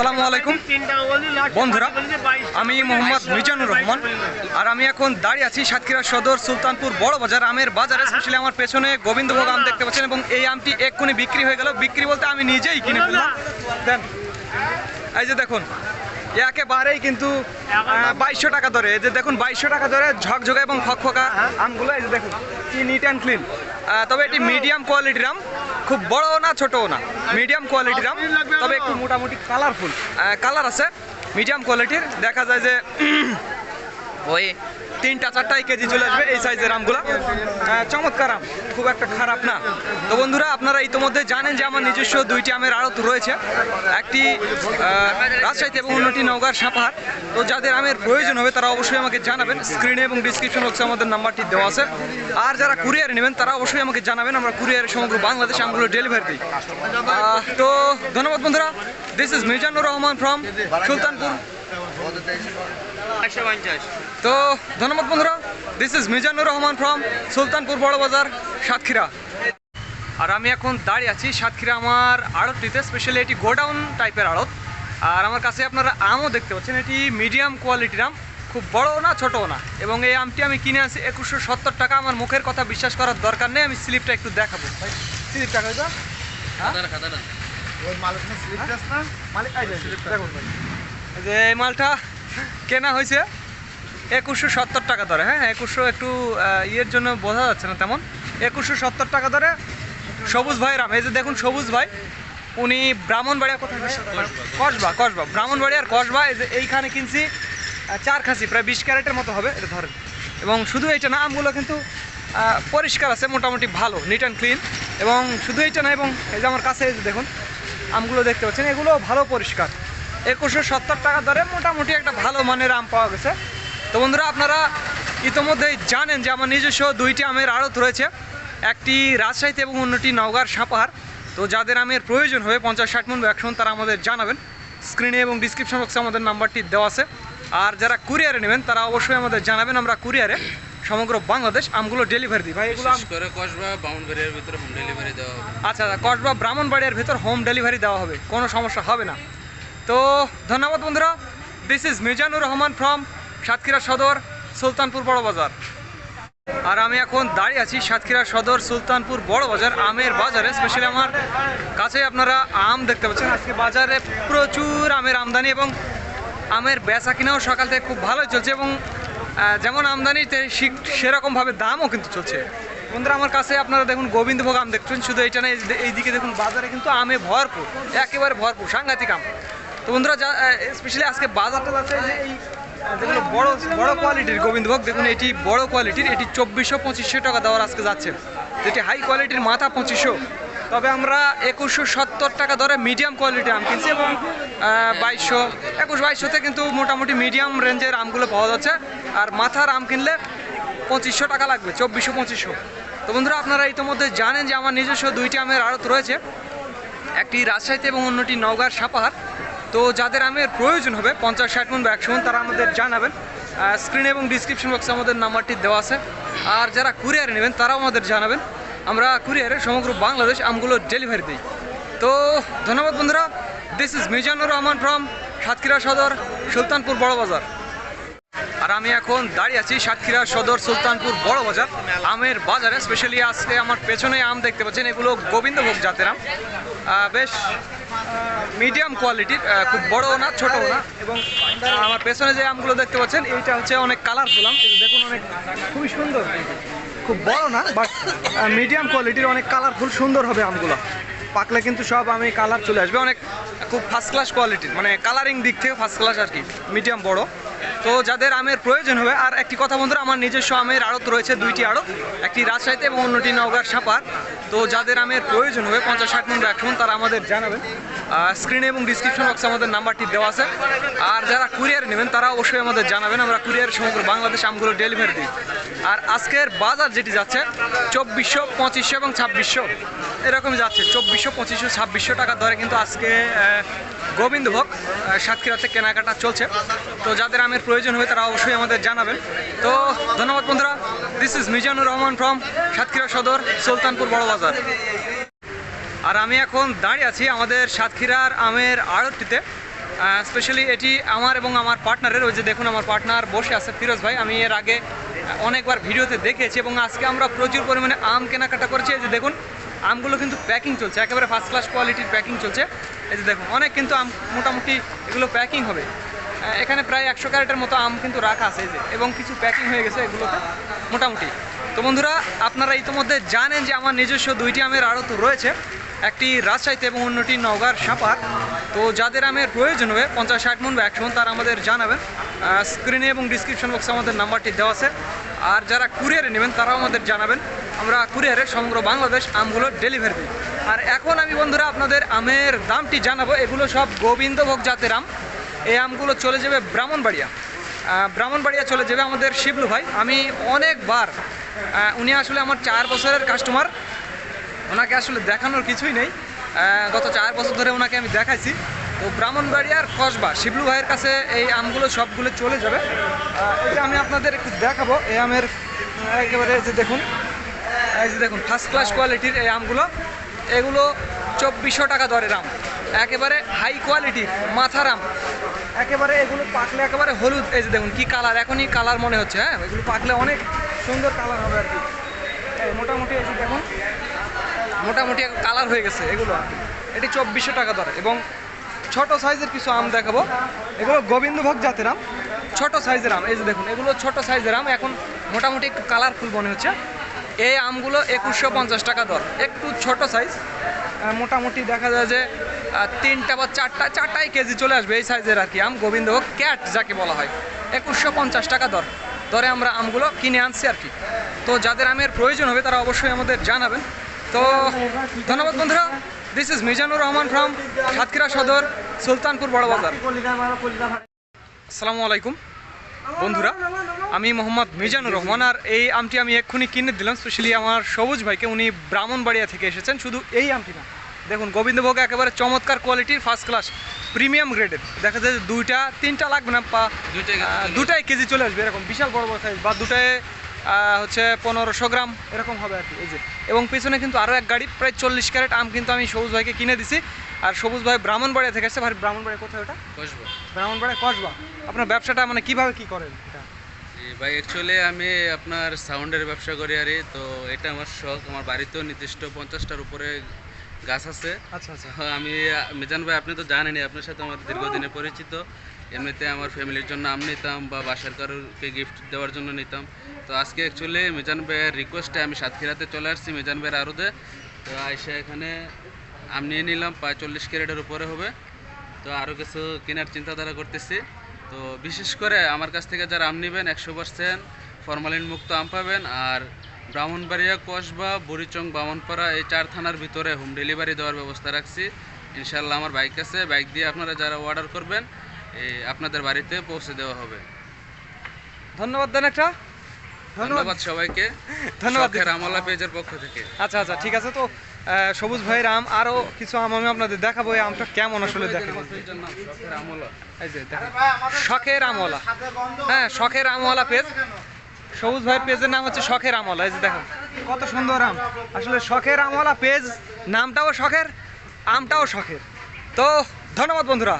আসসালামু আলাইকুম। বন্ধুরা, আমি মোহাম্মদ মিজানুর রহমান, আর আমি এখন দাঁড়িয়ে আছি সাতক্ষীরা সদর সুলতানপুর বড় বাজার আমের বাজারে। স্পেশালি আমার পেছনে গোবিন্দভোগ আম দেখতে পাচ্ছেন এবং এই আমটি এক্ষুনি বিক্রি হয়ে গেল। বিক্রি বলতে আমি নিজেই কিনে ফেললাম। দেন, এই যে দেখুন, একেবারেই কিন্তু বাইশশো টাকা ধরে এই যে দেখুন, বাইশশো টাকা ধরে ঝকঝকা এবং ফকফকা আমগুলো। এই যে দেখুন, কি নিট অ্যান্ড ক্লিন তবে এটি মিডিয়াম কোয়ালিটির আম। খুব বড় না, ছোটও না। মিডিয়াম কোয়ালিটির আম, তবে একটু মোটামুটি কালারফুল কালার আছে। মিডিয়াম কোয়ালিটির দেখা যায় যে, ওই তিনটা চারটাই কেজি চলে আসবে এই সাইজের আমগুলা। চমৎকার আম। খুব একটা খারাপ না। তো বন্ধুরা, আপনারা ইতোমধ্যে জানেন যে আমার নিজস্ব দুইটি আমের আড়ত রয়েছে। একটি রাজশাহীতে এবং অন্যটি নওগাঁর সাপাহার। তো যাদের আমের প্রয়োজন হবে, তারা অবশ্যই আমাকে জানাবেন। স্ক্রিনে এবং ডিসক্রিপশন বক্সে আমাদের নাম্বারটি দেওয়া আছে। আর যারা কুরিয়ারে নেবেন, তারা অবশ্যই আমাকে জানাবেন। আমরা কুরিয়ারে সমগ্র বাংলাদেশ আমগুলো ডেলিভারি দিই। তো ধন্যবাদ বন্ধুরা। This is Mizanur Rahman from Sultanpur. তো ধন্যবাদ বন্ধুরা। This is Mizanur Rahman from Sultanpur Boro Bazar Satkhira. আর আমি এখন দাঁড়িয়ে আছি সাতক্ষীরা আমার আড়তটিতে স্পেশালি এটি গোডাউন টাইপের আড়ত। আর আমার কাছে আপনারা আমও দেখতে পাচ্ছেন এটি মিডিয়াম কোয়ালিটির আম খুব বড়ও না ছোটও না। এবং এই আমটি আমি কিনে আছি একুশশো সত্তর টাকা। আমার মুখের কথা বিশ্বাস করার দরকার নেই আমি স্লিপটা একটু দেখাবো। স্লিপটা হয়তো মালিক এই যে, দেখুন ভাই। এই যে এই মালটা কেনা হয়েছে। একুশশো সত্তর টাকা ধরে হ্যাঁ একুশশো একটু ইয়ের জন্য বোঝা যাচ্ছে না তেমন। একুশশো সত্তর টাকা ধরে সবুজ ভাই রাম। এই যে দেখুন সবুজ ভাই, উনি ব্রাহ্মণবাড়িয়া কোথায়? কসবা কসবা, ব্রাহ্মণবাড়িয়ার কসবা। এই যে এইখানে কিনছি চার খাসি, প্রায় বিশ ক্যারেটের মতো হবে, এটা ধরেন। এবং শুধু এইটা না, আমগুলো কিন্তু পরিষ্কার আছে, মোটামুটি ভালো নিট অ্যান্ড ক্লিন এবং শুধু এইটা না, এবং এই যে আমার কাছে এই যে দেখুন, আমগুলো দেখতে পাচ্ছেন, এগুলো ভালো পরিষ্কার। একুশশো সত্তর টাকা ধরে মোটামুটি একটা ভালো মানের আম পাওয়া গেছে। তো বন্ধুরা আপনারা ইতোমধ্যেই জানেন যে আমার নিজস্ব দুইটি আমের আড়ত রয়েছে। একটি রাজশাহীতে এবং অন্যটি নওগাঁর সাপাহার তো যাদের আমের প্রয়োজন হবে পঞ্চাশ ষাট মন একশন তারা আমাদের জানাবেন। স্ক্রিনে এবং ডিসক্রিপশন বক্সে আমাদের নাম্বারটি দেওয়া আছে। আর যারা কুরিয়ারে নেবেন তারা অবশ্যই আমাদের জানাবেন আমরা কুরিয়ারে সমগ্র বাংলাদেশ আমগুলো ডেলিভারি দিই। ভাই এগুলো করে কসবা ভিতরে হোম ডেলিভারি দেওয়া হবে। আচ্ছা আচ্ছা কসবা ব্রাহ্মণবাড়িয়ার ভেতর হোম ডেলিভারি দেওয়া হবে। কোনো সমস্যা হবে না। তো ধন্যবাদ বন্ধুরা। This is Mizanur Rahman from Satkhira Sadar, Sultanpur Boro বাজার। আর আমি এখন দাঁড়িয়ে আছি সাতক্ষীরা সদর, সুলতানপুর বড় বাজার, আমের বাজারে। স্পেশালি আমার কাছে আপনারা আম দেখতে পাচ্ছেন। আজকে বাজারে প্রচুর আমের আমদানি এবং আমের বেচা কিনাও সকাল থেকে খুব ভালোই চলছে এবং যেমন আমদানি তে- সে- সেরকমভাবে দামও কিন্তু চলছে। বন্ধুরা, আমার কাছে আপনারা দেখুন গোবিন্দভোগ আম দেখছেন। শুধু এইটা না এইদিকে দেখুন বাজারে কিন্তু আমে ভরপুর, একেবারে ভরপুর, সাংঘাতিক আম। তো বন্ধুরা, যা স্পেশালি আজকে বাজারটা যাচ্ছে এই যেগুলো বড় বড় কোয়ালিটির গোবিন্দভোগ দেখুন, এটি বড় কোয়ালিটির এটি চব্বিশশো পঁচিশশো টাকা দেওয়ার আজকে যাচ্ছে। যেটি হাই কোয়ালিটির মাথা পঁচিশশো। তবে আমরা একুশশো সত্তর টাকা ধরে মিডিয়াম কোয়ালিটির আম কিনছি এবং বাইশশো, একুশ বাইশশোতে কিন্তু মোটামুটি মিডিয়াম রেঞ্জের আমগুলো পাওয়া যাচ্ছে। আর মাথার আম কিনলে পঁচিশশো টাকা লাগবে, চব্বিশশো, পঁচিশশো। তো বন্ধুরা, আপনারা ইতিমধ্যে জানেন যে আমার নিজস্ব দুইটি আমের আড়ত রয়েছে। একটি রাজশাহীতে এবং অন্যটি নওগাঁর সাপাহার। তো যাদের আমের প্রয়োজন হবে, পঞ্চাশ, ষাট মন বা একশো মন, তারা আমাদের জানাবেন। স্ক্রিন এবং ডিসক্রিপশন বক্সে আমাদের নাম্বারটি দেওয়া আছে। আর যারা কুরিয়ারে নেবেন, তারাও আমাদের জানাবেন। আমরা কুরিয়ারে সমগ্র বাংলাদেশ আমগুলো ডেলিভারি দিই। তো ধন্যবাদ বন্ধুরা। This is Mizanur Rahman from Satkhira Sadar, Sultanpur Boro বাজার। আর আমি এখন দাঁড়িয়ে আছি সাতক্ষীরা সদর, সুলতানপুর বড় বাজার। আমের বাজারে স্পেশালি আজকে আমার পেছনে আম দেখতে পাচ্ছেন, এগুলো গোবিন্দভোগ জাতের আম। বেশ মিডিয়াম কোয়ালিটির খুব বড়ও না, ছোটও না। এবং আমার পেছনে যে আমগুলো দেখতে পাচ্ছেন, এইটা হচ্ছে অনেক কালারফুল আম। দেখুন, অনেক খুবই সুন্দর। খুব বড় না বাট মিডিয়াম কোয়ালিটির অনেক কালারফুল সুন্দর হবে আমগুলো। পাকলে কিন্তু সব আমি কালার চলে আসবে। অনেক খুব ফার্স্ট ক্লাস কোয়ালিটির মানে কালারিং দিক থেকে ফার্স্ট ক্লাস আর কি মিডিয়াম বড়। তো যাদের আমের প্রয়োজন হবে, আর একটি কথা বন্ধুরা, আমার নিজস্ব আমের আড়ত রয়েছে, দুইটি আড়ত, একটি রাজশাহীতে এবং অন্যটি নওগাঁর সাপার। তো যাদের আমের প্রয়োজন হবে, পঞ্চাশ ষাট মন রাখুন, তারা আমাদের জানাবেন। স্ক্রিনে এবং ডিসক্রিপশন বক্সে আমাদের নাম্বারটি দেওয়া আছে। আর যারা কুরিয়ার নেবেন, তারা অবশ্যই আমাদের জানাবেন, আমরা কুরিয়ার সমগ্র বাংলাদেশ আমগুলো ডেলিভারি দিই। আর আজকের বাজার যেটি যাচ্ছে, চব্বিশশো পঁচিশশো এবং ছাব্বিশশো। এরকমই যাচ্ছে, চব্বিশশো পঁচিশশো, ছাব্বিশশো টাকা ধরে কিন্তু আজকে গোবিন্দভোগ সাতক্ষীরাতে কেনাকাটা চলছে। তো যাদের আমের প্রয়োজন হবে তারা অবশ্যই আমাদের জানাবেন। তো ধন্যবাদ বন্ধুরা। This is Mizanur Rahman from Satkhira Sadar, Sultanpur Boro বাজার। আর আমি এখন দাঁড়িয়ে আছি আমাদের সাতক্ষীরার আমের আড়তটিতে। স্পেশালি এটি আমার এবং আমার পার্টনারের ওই যে দেখুন আমার পার্টনার বসে আছে ফিরোজ ভাই। আমি এর আগে অনেকবার ভিডিওতে দেখেছি এবং আজকে আমরা প্রচুর পরিমাণে আম কেনাকাটা করেছি। এই যে দেখুন, আমগুলো কিন্তু প্যাকিং চলছে। একেবারে ফার্স্ট ক্লাস কোয়ালিটির প্যাকিং চলছে। এই যে দেখুন, অনেক কিন্তু আম মোটামুটি এগুলো প্যাকিং হবে। এখানে প্রায় একশো ক্যারেটের মতো আম কিন্তু রাখা আছে যে, এবং কিছু প্যাকিং হয়ে গেছে এগুলোতে, মোটামুটি। তো বন্ধুরা, আপনারা ইতিমধ্যে জানেন যে আমার নিজস্ব দুইটি আমের আড়ত রয়েছে, একটি রাজশাহীতে এবং অন্যটি নওগাঁর সাপার। তো যাদের আমের প্রয়োজন হবে, পঞ্চাশ, ষাট মন বা একশো মন, তারা আমাদের জানাবেন। স্ক্রিনে এবং ডিসক্রিপশন বক্সে আমাদের নাম্বারটি দেওয়া আছে। আর যারা কুরিয়ারে নেবেন, তারাও আমাদের জানাবেন। আমরা কুরিয়ারে সমগ্র বাংলাদেশ আমগুলো ডেলিভারি দিই। আর এখন আমি বন্ধুরা, আপনাদের আমের দামটি জানাব। এগুলো সব গোবিন্দভোগ জাতের আম। এই আমগুলো চলে যাবে ব্রাহ্মণবাড়িয়া। ব্রাহ্মণবাড়িয়া চলে যাবে আমাদের শিবলু ভাই। আমি অনেকবার উনি আসলে আমার চার বছরের কাস্টমার ওনাকে আসলে দেখানোর কিছুই নেই। গত চার বছর ধরে ওনাকে আমি দেখাইছি। তো ব্রাহ্মণবাড়িয়ার কসবা, শিবলু ভাইয়ের কাছে এই আমগুলো সবগুলো চলে যাবে। এটা আমি আপনাদের একটু দেখাবো। এই আমের, একেবারে যে দেখুন, এই যে দেখুন ফার্স্ট ক্লাস কোয়ালিটির এই আমগুলো। এগুলো চব্বিশশো টাকা দরের আম। একেবারে হাই কোয়ালিটির মাথার আম। একেবারে এগুলো পাকলে একেবারে হলুদ, এই যে দেখুন কি কালার এখনই কালার মনে হচ্ছে হ্যাঁ? এগুলো পাকলে অনেক সুন্দর কালার হবে আর কি। মোটামুটি এই যে দেখুন, মোটামুটি কালার হয়ে গেছে এগুলো। এটি চব্বিশশো টাকা দরে এবং ছোট সাইজের কিছু আম দেখাবো। এগুলো গোবিন্দভোগ জাতের আম, ছোট সাইজের আম, এই যে দেখুন, এগুলো ছোট সাইজের আম, এখন মোটামুটি একটু কালারফুল মনে হচ্ছে। এই আমগুলো একুশশো পঞ্চাশ টাকা দর, একটু ছোট সাইজ মোটামুটি দেখা যায় যে তিনটা বা চারটা, চারটাই কেজি চলে আসবে এই সাইজের আর কি আম গোবিন্দভোগ ক্যাট, যাকে বলা হয়। একুশশো পঞ্চাশ টাকা দর। দরে আমরা আমগুলো কিনে আনছি আর কি। তো যাদের আমের প্রয়োজন হবে তারা অবশ্যই আমাদের জানাবেন। তো ধন্যবাদ বন্ধুরা। This is Mizanur Rahman from Satkhira Sadar, Sultanpur Boro বাজার। আসসালামু আলাইকুম। বন্ধুরা, আমি মোহাম্মদ মিজানুর রহমান আর এই আমটি আমি এক্ষুনি কিনে দিলাম। স্পেশালি আমার সবুজ ভাইকে, উনি ব্রাহ্মণবাড়িয়া থেকে এসেছেন। শুধু এই আমটি না দেখুন গোবিন্দভোগ একেবারে চমৎকার কোয়ালিটির ফার্স্ট ক্লাস প্রিমিয়াম গ্রেডের দেখা যায় দুইটা তিনটা লাগবে না পা দুটাই কেজি চলে আসবে এরকম বিশাল বড় বড় সাইজ বা দুটায় হচ্ছে পনেরোশো গ্রাম এরকম হবে আর কি এই যে। এবং পিছনে কিন্তু আরও এক গাড়ি প্রায় চল্লিশ ক্যারেট আম কিন্তু আমি সবুজ ভাইকে কিনে দিছি। আর সবুজ ভাই ব্রাহ্মণবাড়িয়া থেকে আসছে। ভাই ব্রাহ্মণবাড়িয়া কোথায় ওটা? কসবো। ব্রাহ্মণবাড়িয়া কসবা। আপনার ব্যবসাটা মানে কীভাবে কি করেন ভাই অ্যাকচুয়ালি আমি আপনার সাউন্ডের ব্যবসা করি আরে তো এটা আমার শখ। আমার বাড়িতেও নির্দিষ্ট পঞ্চাশটার উপরে গাছ আছে। আচ্ছা আচ্ছা। হ্যাঁ, আমি মিজান ভাই আপনি তো জানেনই আপনার সাথে আমার দীর্ঘদিনে পরিচিত। এমনিতে আমার ফ্যামিলির জন্য আম নিতাম বা বাসার কারোরকে গিফট দেওয়ার জন্য নিতাম। তো আজকে অ্যাকচুয়ালি মিজান ভাইয়ের রিকোয়েস্টে আমি সাতক্ষীরাতে চলে আসছি মিজান ভাইয়ের আরদে। তো আইসা এখানে আম নিয়ে নিলাম প্রায় চল্লিশ ক্যারেটের উপরে হবে। তো আরও কিছু কেনার চিন্তাধারা করতেছি। তো বিশেষ করে আমার কাছ থেকে যারা আম নেবেন একশো পার্সেন্ট ফরমালিন মুক্ত আম পাবেন। আর ব্রাহ্মণবাড়িয়া কসবা বুড়িচং বামনপাড়া এই চার থানার ভিতরে হোম ডেলিভারি দেওয়ার ব্যবস্থা রাখছি। ইনশাল্লাহ আমার বাইক আছে। বাইক দিয়ে আপনারা যারা অর্ডার করবেন এই আপনাদের বাড়িতে পৌঁছে দেওয়া হবে। ধন্যবাদ দেন একটা। ধন্যবাদ। সবাইকে। ধন্যবাদ। আমলা পেজের পক্ষ থেকে। আচ্ছা আচ্ছা ঠিক আছে। তো সবুজ ভাইয়ের আম আরও কিছু আম আমি আপনাদের দেখাবো। এই আমটা কেমন আসলে দেখেন? শখের আমলা। হ্যাঁ শখের আমওয়ালা পেজ। সবুজ ভাই পেজের নাম হচ্ছে শখের আমলা, এই যে দেখো কত সুন্দর আম। আসলে শখের আমলা পেজ, নামটাও শখের, আমটাও শখের। তো, ধন্যবাদ বন্ধুরা।